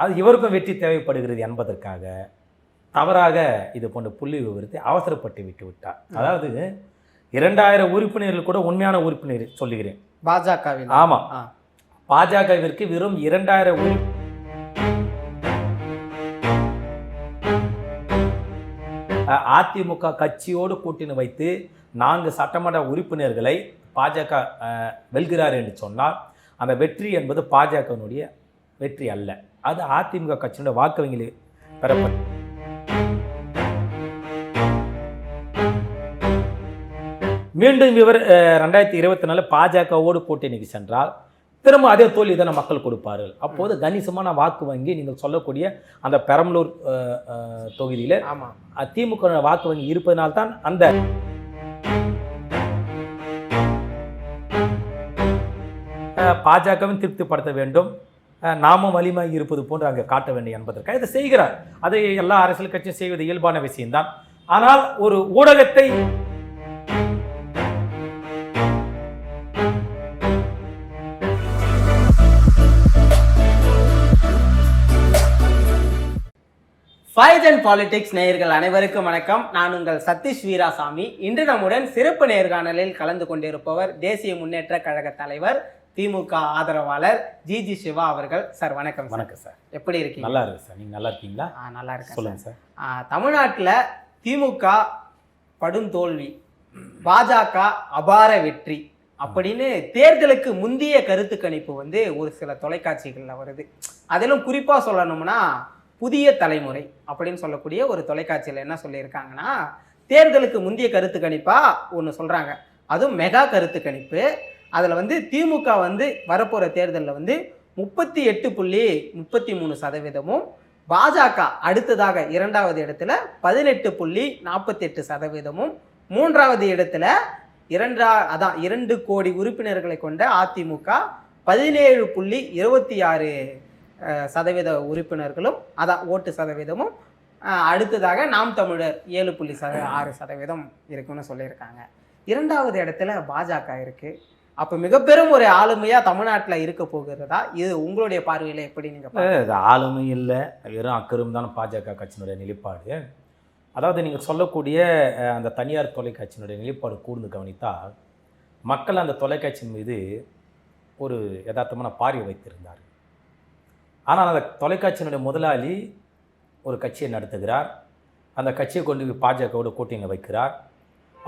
அது இவருக்கும் வெற்றி தேவைப்படுகிறது என்பதற்காக தவறாக இது போன்ற புள்ளி விவரத்தை அவசரப்பட்டு விட்டு விட்டார். அதாவது இரண்டாயிரம் உறுப்பினர்கள் கூட உண்மையான உறுப்பினர் சொல்லுகிறேன். பாஜகவில் ஆமாம். பாஜகவிற்கு வெறும் இரண்டாயிரம் உறு அஹ் அதிமுக கட்சியோடு கூட்டணி வைத்து நான்கு சட்டமன்ற உறுப்பினர்களை பாஜக வெல்கிறார் என்று சொன்னால் அந்த வெற்றி என்பது பாஜகவினுடைய வெற்றி அல்ல. அது அதிமுக கட்சியினுடைய வாக்கு வங்கியில் பெறப்பட்ட மீண்டும் இவர் ரெண்டாயிரத்தி இருபத்தி நாலு பாஜகவோடு கூட்டணிக்கு சென்றால் திரும்ப அதே தோல்வி தானே மக்கள் கொடுப்பார்கள். அப்போது கணிசமான வாக்கு வங்கி நீங்கள் சொல்லக்கூடிய அந்த பெரம்பலூர் தொகுதியில ஆமா. திமுக வாக்கு வங்கி இருப்பதனால்தான் அந்த அஹ், பாஜகவையும் திருப்திப்படுத்த வேண்டும். நாமும் வலிமாகி இருப்பது போன்று அங்கே காட்ட வேண்டும் என்பதற்காக இதை செய்கிறார். அதை எல்லா அரசியல் கட்சியும் செய்வது இயல்பான விஷயம்தான். ஆனால் ஒரு ஊடகத்தை ஃபைவ் அண்ட் பாலிடிக்ஸ் நேயர்கள் அனைவருக்கும் வணக்கம். நான் உங்கள் சதீஷ் வீராசாமி. இன்று நம்முடன் சிறப்பு நேர்காணலில் கலந்து கொண்டிருப்பவர் தேசிய முன்னேற்ற கழக தலைவர் திமுக ஆதரவாளர் ஜிஜி சிவா அவர்கள் சார் வணக்கம். வணக்கம் சார். எப்படி இருக்கீங்க? நல்லா இருக்கு சார். நீங்கள் நல்லா இருக்கீங்களா? ஆ, நல்லா இருக்கேன் சொல்லுங்க சார். தமிழ்நாட்டுல திமுக படும் தோல்வி. பாஜக அபார வெற்றி அப்படின்னு தேர்தலுக்கு முந்தைய கருத்து கணிப்பு வந்து ஒரு சில தொலைக்காட்சிகளில் வருது. அதிலும் குறிப்பா சொல்லணும்னா புதிய தலைமுறை அப்படின்னு சொல்லக்கூடிய ஒரு தொலைக்காட்சியில் என்ன சொல்லியிருக்காங்கன்னா தேர்தலுக்கு முந்தைய கருத்து கணிப்பா ஒன்று சொல்றாங்க. அதுவும் மெகா கருத்து கணிப்பு. அதில் வந்து திமுக வந்து வரப்போகிற தேர்தலில் வந்து முப்பத்தி எட்டு புள்ளி முப்பத்தி மூணு சதவீதமும் பாஜக அடுத்ததாக இரண்டாவது இடத்துல பதினெட்டு புள்ளி நாற்பத்தெட்டு சதவீதமும் மூன்றாவது இடத்துல இரண்டா அதான் இரண்டு கோடி உறுப்பினர்களை கொண்ட அதிமுக பதினேழு புள்ளி இருபத்தி ஆறு சதவீத உறுப்பினர்களும் அதான் ஓட்டு சதவீதமும் அடுத்ததாக நாம் தமிழர் ஏழு புள்ளி சத ஆறு சதவீதம் இருக்குன்னு சொல்லியிருக்காங்க. இரண்டாவது இடத்துல பாஜக இருக்குது அப்போ மிகப்பெரும் ஒரு ஆளுமையா தமிழ்நாட்டில் இருக்க போகிறதா? இது உங்களுடைய பார்வையில எப்படி நீங்க பார்க்கறீங்க? இது ஆளுமை இல்லை. வெறும் அக்கரும் தான் பாஜக கட்சியினுடைய நிலைப்பாடு. அதாவது நீங்கள் சொல்லக்கூடிய அந்த தனியார் தொலைக்காட்சியினுடைய நிலைப்பாடு கூர்ந்து கவனித்தால் மக்கள் அந்த தொலைக்காட்சியின் மீது ஒரு யதார்த்தமான பார்வை வைத்திருந்தார் ஆனால் அந்த தொலைக்காட்சியினுடைய முதலாளி ஒரு கட்சியை நடத்துகிறார். அந்த கட்சியை கொண்டு போய் பாஜகவோட கூட்டணியில் வைக்கிறார்.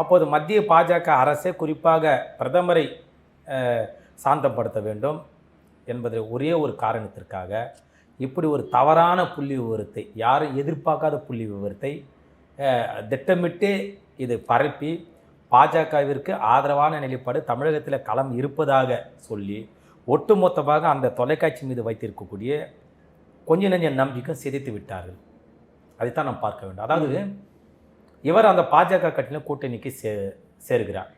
அப்போது மத்திய பாஜக அரசே குறிப்பாக பிரதமரை சாந்தப்படுத்த வேண்டும் என்பதை ஒரே ஒரு காரணத்திற்காக இப்படி ஒரு தவறான புள்ளி விவரத்தை யாரும் எதிர்பார்க்காத புள்ளி விவரத்தை திட்டமிட்டு திட்டமிட்டே இது பரப்பி பாஜகவிற்கு ஆதரவான நிலைப்பாடு தமிழகத்தில் களம் இருப்பதாக சொல்லி ஒட்டுமொத்தமாக அந்த தொலைக்காட்சி மீது வைத்திருக்கக்கூடிய கொஞ்ச நெஞ்ச நம்பிக்கை சிதைத்து விட்டார்கள். அதைத்தான் நாம் பார்க்க வேண்டும். அதாவது இவர் அந்த பாஜக கட்சியில் கூட்டணிக்கு சே சேருகிறார்.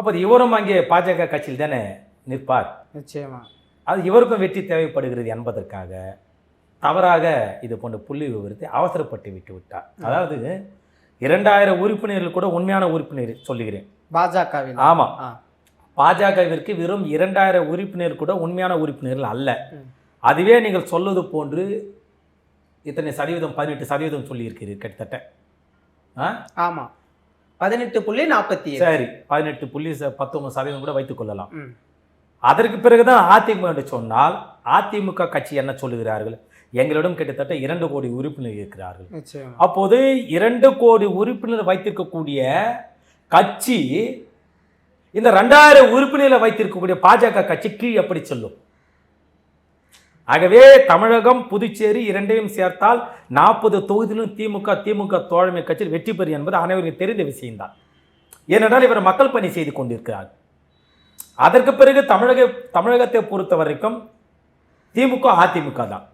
அப்போது இவரும் அங்கே பாஜக கட்சியில் தானே நிற்பார். நிச்சயமா. அது இவருக்கும் வெற்றி தேவைப்படுகிறது என்பதற்காக தவறாக இது போன்ற புள்ளி விவரத்தை அவசரப்பட்டு விட்டு விட்டார். அதாவது இரண்டாயிரம் உறுப்பினர்கள் கூட உண்மையான உறுப்பினர் சொல்லுகிறேன். பாஜகவில். ஆமாம். பாஜகவிற்கு வெறும் இரண்டாயிரம் உறுப்பினர் கூட உண்மையான உறுப்பினர்கள் அல்ல. அதுவே நீங்கள் சொல்வது போன்று இத்தனை சதவீதம் பதினெட்டு சதவீதம் சொல்லியிருக்கிறீர் கிட்டத்தட்ட. ஆ? ஆமா. பதினெட்டு புள்ளி நாற்பத்தி சரி பதினெட்டு புள்ளி பத்தொன்பது சதவீதம் கூட வைத்துக் கொள்ளலாம். அதற்கு பிறகுதான் அதிமுக என்று சொன்னால் அதிமுக கட்சி என்ன சொல்லுகிறார்கள்? எங்களிடம் கிட்டத்தட்ட இரண்டு கோடி உறுப்பினர் இருக்கிறார்கள். அப்போது இரண்டு கோடி உறுப்பினர் வைத்திருக்கக்கூடிய கட்சி இந்த ரெண்டாயிரம் உறுப்பினர்களை வைத்திருக்கக்கூடிய பாஜக கட்சி கீழ் எப்படி செல்லும்? ஆகவே தமிழகம் புதுச்சேரி இரண்டையும் சேர்த்தால் நாற்பது தொகுதியிலும் திமுக திமுக தோழமை கட்சியில் வெற்றி பெறும் என்பது அனைவருக்கும் தெரிந்த விஷயம்தான். ஏனென்றால் இவர் மக்கள் பணி செய்து கொண்டிருக்கிறார் அதற்கு பிறகு தமிழக தமிழகத்தை பொறுத்த வரைக்கும் திமுக அதிமுக தான்.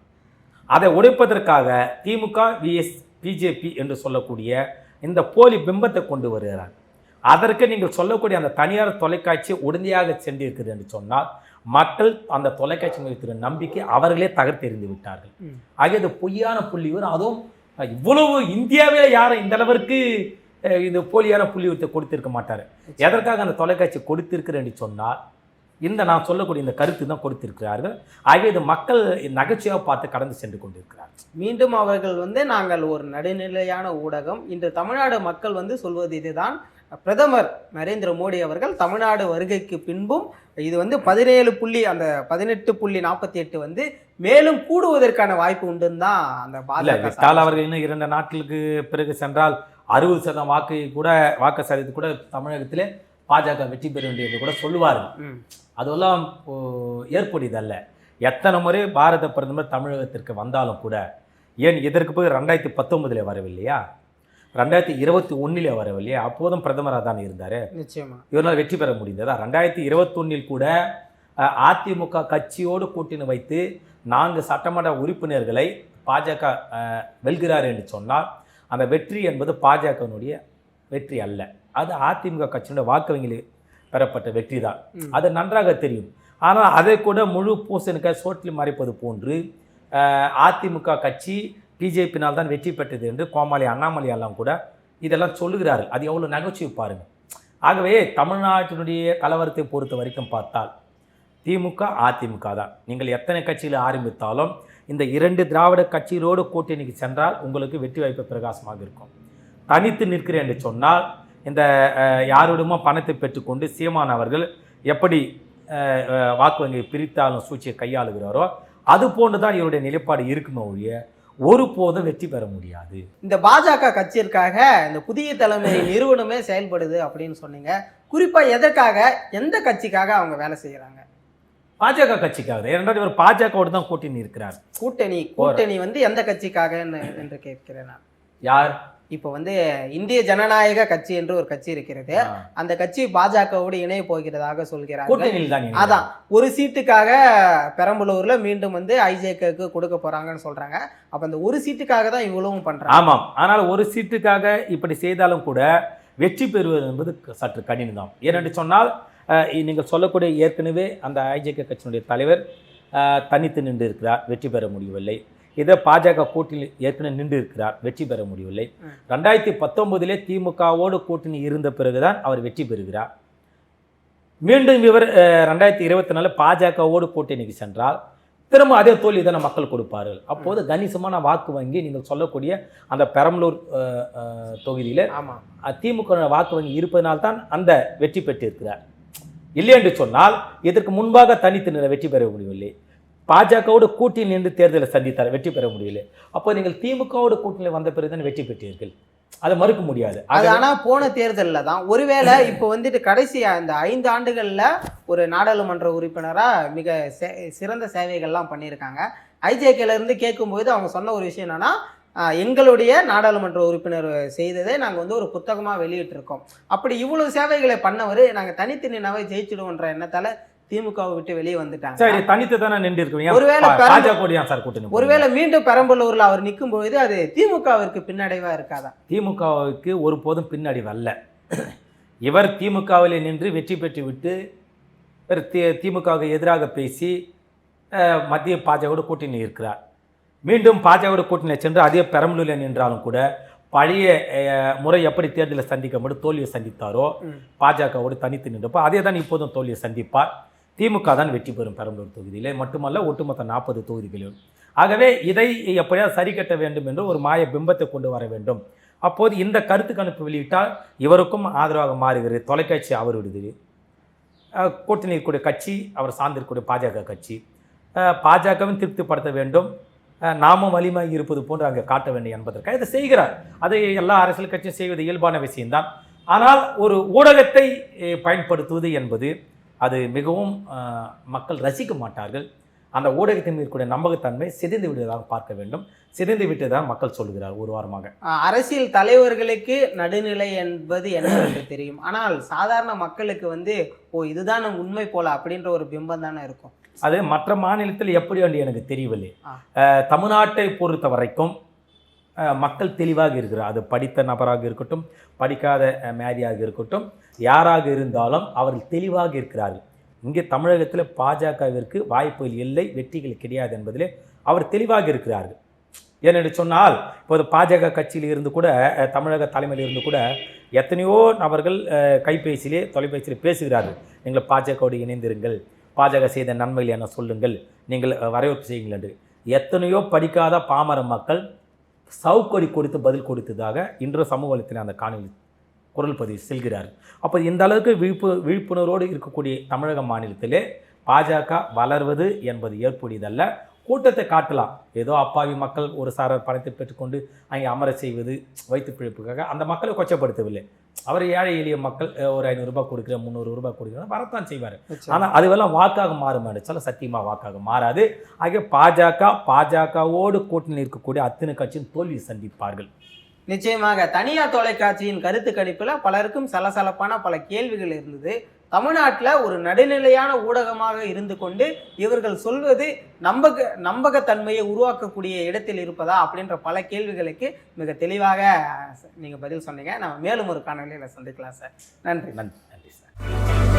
அதை உடைப்பதற்காக திமுக விஎஸ் பிஜேபி என்று சொல்லக்கூடிய இந்த போலி பிம்பத்தை கொண்டு வருகிறார் அதற்கு நீங்கள் சொல்லக்கூடிய அந்த தனியார் தொலைக்காட்சி உடனடியாக சென்றிருக்கிறது என்று சொன்னால் மக்கள் அந்த தொலைக்காட்சி மீது வைத்திருந்த நம்பிக்கை அவர்களே தகர்த்தெறிந்து விட்டார்கள். ஆகிய இது பொய்யான புள்ளி விவரம் அதுவும் இவ்வளவு இந்தியாவிலே யாரும் இந்த அளவிற்கு இது போலியான புள்ளி விவரத்தை கொடுத்திருக்க மாட்டார். எதற்காக அந்த தொலைக்காட்சி கொடுத்திருக்கிறேன் என்று சொன்னால் இந்த நான் சொல்லக்கூடிய இந்த கருத்து தான் கொடுத்திருக்கிறார்கள். ஆகிய இது மக்கள் நகைச்சுவையாக பார்த்து கடந்து சென்று கொண்டிருக்கிறார் மீண்டும் அவர்கள் வந்து நாங்கள் ஒரு நடுநிலையான ஊடகம். இன்று தமிழ்நாடு மக்கள் வந்து சொல்வது இதுதான். பிரதமர் நரேந்திர மோடி அவர்கள் தமிழ்நாடு வருகைக்கு பின்பும் இது வந்து பதினேழு புள்ளி அந்த பதினெட்டு புள்ளி நாற்பத்தி எட்டு வந்து மேலும் கூடுவதற்கான வாய்ப்பு உண்டுன்னு தான் அந்த பாஜக விட்டால் அவர்கள் இன்னும் இரண்டு நாட்களுக்கு பிறகு சென்றால் அறுபது சதம் வாக்கு கூட வாக்கு சதவீதத்தை கூட தமிழகத்திலே பாஜக வெற்றி பெற வேண்டியது கூட சொல்லுவார்கள். ம். அதெல்லாம் ஏற்புடையதல்ல. எத்தனை முறை பாரத பிரதமர் தமிழகத்திற்கு வந்தாலும் கூட ஏன் இதற்கு போய் ரெண்டாயிரத்தி பத்தொன்பதுல வரவில்லையா? ரெண்டாயிரத்தி இருபத்தி ஒன்றிலே வரவில்லையா அப்போதும் பிரதமராக தான் இருந்தார். நிச்சயமா. இவரால் வெற்றி பெற முடிந்ததா? ரெண்டாயிரத்தி இருபத்தொன்னில் கூட அதிமுக கட்சியோடு கூட்டணி வைத்து நான்கு சட்டமன்ற உறுப்பினர்களை பாஜக வெல்கிறார் என்று சொன்னால் அந்த வெற்றி என்பது பாஜகவினுடைய வெற்றி அல்ல. அது அதிமுக கட்சியினுடைய வாக்கு வங்கியில் பெறப்பட்ட வெற்றி தான். அது நன்றாக தெரியும். ஆனால் அதை கூட முழு பூசணுக்காய் சோற்றில் மறைப்பது போன்று அதிமுக கட்சி பிஜேபினால் தான் வெற்றி பெற்றது என்று கோமாளி அண்ணாமலை எல்லாம் கூட இதெல்லாம் சொல்லுகிறார்கள். அது எவ்வளோ நகைச்சுவை பாருங்கள் ஆகவே தமிழ்நாட்டினுடைய கலவரத்தை பொறுத்த வரைக்கும் பார்த்தால் திமுக அதிமுக தான். நீங்கள் எத்தனை கட்சியில் ஆரம்பித்தாலும் இந்த இரண்டு திராவிட கட்சிகளோடு கூட்டணிக்கு சென்றால் உங்களுக்கு வெற்றி வாய்ப்பு பிரகாசமாக இருக்கும். தனித்து நிற்கிறேன் என்று சொன்னால் இந்த யாரோடுமோ பணத்தை பெற்றுக்கொண்டு சீமான் அவர்கள் எப்படி வாக்கு வங்கியை பிரித்தாலும் சூழ்ச்சியை கையாளுகிறாரோ அது போன்று தான் இவருடைய நிலைப்பாடு இருக்குமே ஒழிய ஒருபோதும் வெற்றி பெற முடியாது. இந்த பாஜக கட்சியிற்காக இந்த புதிய தலைமை நிறுவனமே செயல்படுது அப்படின்னு சொன்னீங்க. குறிப்பா எதற்காக எந்த கட்சிக்காக அவங்க வேலை செய்யறாங்க? பாஜக கட்சிக்காக. இரண்டாவது இவர் பாஜகவோடு தான் கூட்டணி இருக்கிறார். கூட்டணி கூட்டணி வந்து எந்த கட்சிக்காக என்று கேட்கிறேன் நான். யார்? இப்போ வந்து இந்திய ஜனநாயக கட்சி என்று ஒரு கட்சி இருக்கிறது. அந்த கட்சி பாஜகவோடு இணைய போகிறதாக சொல்கிறாங்க இணைகிறார். அதான். ஒரு சீட்டுக்காக பெரம்பலூர்ல மீண்டும் வந்து ஐஜேக்கு கொடுக்க போறாங்கன்னு சொல்றாங்க. அப்ப அந்த ஒரு சீட்டுக்காக தான் இவ்வளவும் பண்றாங்க. ஆமாம். ஆனால் ஒரு சீட்டுக்காக இப்படி செய்தாலும் கூட வெற்றி பெறுவது என்பது சற்று கடினம் ஏனென்று சொன்னால் நீங்கள் சொல்லக்கூடிய ஏற்கனவே அந்த ஐஜேகே கட்சியினுடைய தலைவர் தனித்து நின்று இருக்கிறார். வெற்றி பெற முடியவில்லை. இதை பாஜக கூட்டணியில் ஏற்கனவே நின்று இருக்கிறார் வெற்றி பெற முடியவில்லை. ரெண்டாயிரத்தி பத்தொன்பதிலே திமுகவோடு கூட்டணி இருந்த பிறகுதான் அவர் வெற்றி பெறுகிறார். மீண்டும் இவர் ரெண்டாயிரத்தி இருபத்தி நாலு பாஜகவோடு கூட்டணிக்கு சென்றால் திரும்ப அதே தோல்வி தானே மக்கள் கொடுப்பார்கள். அப்போது கணிசமான வாக்கு வங்கி நீங்கள் சொல்லக்கூடிய அந்த பெரம்பலூர் தொகுதியில ஆமா. திமுக வாக்கு வங்கி இருப்பதனால்தான் அந்த வெற்றி பெற்றிருக்கிறார். இல்லை என்று சொன்னால் இதற்கு முன்பாக தனித்து வெற்றி பெற முடியவில்லை. பாஜகவோடு கூட்டணி நின்று தேர்தலை சந்தித்தார் வெற்றி பெற முடியவில்லை அப்போ நீங்கள் திமுகவோடு கூட்டணியில் வந்த பிறகுதான் வெற்றி பெற்றீர்கள். அதை மறுக்க முடியாது. அது ஆகவே- ஆனா போன தேர்தல்ல தான். ஒருவேளை இப்போ வந்துட்டு கடைசி இந்த ஐந்து ஆண்டுகள்ல ஒரு நாடாளுமன்ற உறுப்பினரா மிக சே- சிறந்த சேவைகள்லாம் பண்ணியிருக்காங்க. ஐஜேகேல இருந்து கேட்கும்போது அவங்க சொன்ன ஒரு விஷயம் என்னன்னா எங்களுடைய நாடாளுமன்ற உறுப்பினர் செய்ததை நாங்கள் வந்து ஒரு புத்தகமாக வெளியிட்டிருக்கோம். அப்படி இவ்வளவு சேவைகளை பண்ணவர் நாங்கள் தனித்து நின்னாவே ஜெயிச்சிடுவோன்ற எண்ணத்தால திமுகவை விட்டு வெளியே வந்துட்டாங்க. சரி தனித்து தானே நின்று இருக்கீங்க ஒருவேளை ஏன் சார் கூட்டணி? ஒருவேளை மீண்டும் பெரம்பலூர்ல அவர் நிற்கும் பொழுது அது திமுகவிற்கு பின்னடைவா இருக்காதா? திமுகவுக்கு ஒருபோதும் பின்னடைவு அல்ல. இவர் திமுகவில் நின்று வெற்றி பெற்று விட்டு இவர் தி திமுகவுக்கு எதிராக பேசி மத்திய பாஜகவோடு கூட்டணி இருக்கிறார். மீண்டும் பாஜகவோடு கூட்டணியில் சென்று அதே பெரம்பலூரில் நின்றாலும் கூட பழைய முறை எப்படி தேர்தலை சந்திக்க மட்டும் தோல்வியை சந்தித்தாரோ. பாஜகவோடு தனித்து நின்றப்போ அதே தான் இப்போதும் தோல்வியை சந்திப்பார். திமுக தான் வெற்றி பெறும் பெரம்பலூர் தொகுதியிலே. மட்டுமல்ல ஒட்டுமொத்த நாற்பது தொகுதிகளிலும். ஆகவே இதை எப்படியாவது சரி கட்ட வேண்டும் என்று ஒரு மாய பிம்பத்தை கொண்டு வர வேண்டும். அப்போது இந்த கருத்து கணிப்பு வெளியிட்டால் இவருக்கும் ஆதரவாக மாறுகிறது. தொலைக்காட்சி அவருடையது கூட்டணி இருக்கக்கூடிய கட்சி அவர் சார்ந்திருக்கக்கூடிய பாஜக கட்சி. பாஜகவும் திருப்திப்படுத்த வேண்டும். நாமும் வலிமையாக இருப்பது போன்று அங்கே காட்ட வேண்டும் என்பதற்காக இதை செய்கிறார். அதை எல்லா அரசியல் கட்சியும் செய்வது இயல்பான விஷயம்தான். ஆனால் ஒரு ஊடகத்தை பயன்படுத்துவது என்பது அது மிகவும் மக்கள் ரசிக்க மாட்டார்கள். அந்த ஊடகத்தின் மீது இருக்கக்கூடிய நம்பகத்தன்மை சிதைந்து விடுவதாக பார்க்க வேண்டும். சிதைந்து விட்டதாக மக்கள் சொல்கிறார் ஒரு வாரமாக. அரசியல் தலைவர்களுக்கு நடுநிலை என்பது என்ன என்று தெரியும். ஆனால் சாதாரண மக்களுக்கு வந்து ஓ இதுதான் உண்மை போல அப்படின்ற ஒரு பிம்பம் தானே இருக்கும். அது மற்ற மாநிலத்தில் எப்படி என்று எனக்கு தெரியவில்லை. தமிழ்நாட்டை பொறுத்த வரைக்கும் மக்கள் தெளிவாக இருக்கிறார் அது படித்த நபராக இருக்கட்டும் படிக்காத மேரியாக மேதியாக இருக்கட்டும் யாராக இருந்தாலும் அவர்கள் தெளிவாக இருக்கிறார்கள். இங்கே தமிழகத்தில் பாஜகவிற்கு வாய்ப்புகள் இல்லை வெற்றிகள் கிடையாது என்பதிலே அவர் தெளிவாக இருக்கிறார்கள். ஏனென்று சொன்னால் இப்போது பாஜக கட்சியில் இருந்து கூட தமிழக தலைமையில் இருந்து கூட எத்தனையோ நபர்கள் கைபேசியிலே தொலைபேசியிலே பேசுகிறார்கள். நீங்கள் பாஜகவோடு இணைந்திருங்கள் பாஜக செய்த நன்மைகள் என சொல்லுங்கள் நீங்கள் வரவேற்பு செய்யுங்கள் என்று. எத்தனையோ படிக்காத பாமர மக்கள் சவுக்கடி கொடுத்து பதில் கொடுத்ததாக இன்று சமூக வலைத்தில் அந்த காணொலி குரல் பதிவு செல்கிறார். அப்போ இந்த அளவுக்கு விழிப்பு விழிப்புணர்வோடு இருக்கக்கூடிய தமிழக மாநிலத்திலே பாஜக வளர்வது என்பது ஏற்புடையதல்ல. கூட்டத்தை காட்டலாம். ஏதோ அப்பாவி மக்கள் ஒரு சாரர் பணத்தை பெற்றுக்கொண்டு அங்கே அமர செய்வது வைத்து பிழைப்புக்காக அந்த மக்களை கொச்சப்படுத்தவில்லை. அவர் ஏழை எளிய மக்கள் ஒரு ஐநூறுரூபா கொடுக்குற முந்நூறு ரூபாய் கொடுக்குற வரத்தான் செய்வார். ஆனால் அதுவெல்லாம் வாக்காக மாறும் நினைச்சாலும் சத்தியமாக வாக்காக மாறாது. ஆகிய பாஜக பாஜகவோடு கூட்டணி இருக்கக்கூடிய அத்தனை கட்சியும் தோல்வி சந்திப்பார்கள். நிச்சயமாக தனியார் தொலைக்காட்சியின் கருத்து கணிப்புல பலருக்கும் சலசலப்பான பல கேள்விகள் இருந்தது. தமிழ்நாட்டில் ஒரு நடுநிலையான ஊடகமாக இருந்து கொண்டு இவர்கள் சொல்வது நம்பக நம்பகத்தன்மையை உருவாக்கக்கூடிய இடத்தில் இருப்பதா அப்படின்ற பல கேள்விகளுக்கு மிக தெளிவாக நீங்கள் பதில் சொன்னீங்க. நம்ம மேலும் ஒரு காணொலியில் சந்திக்கலாம் சார். நன்றி. நன்றி நன்றி சார்.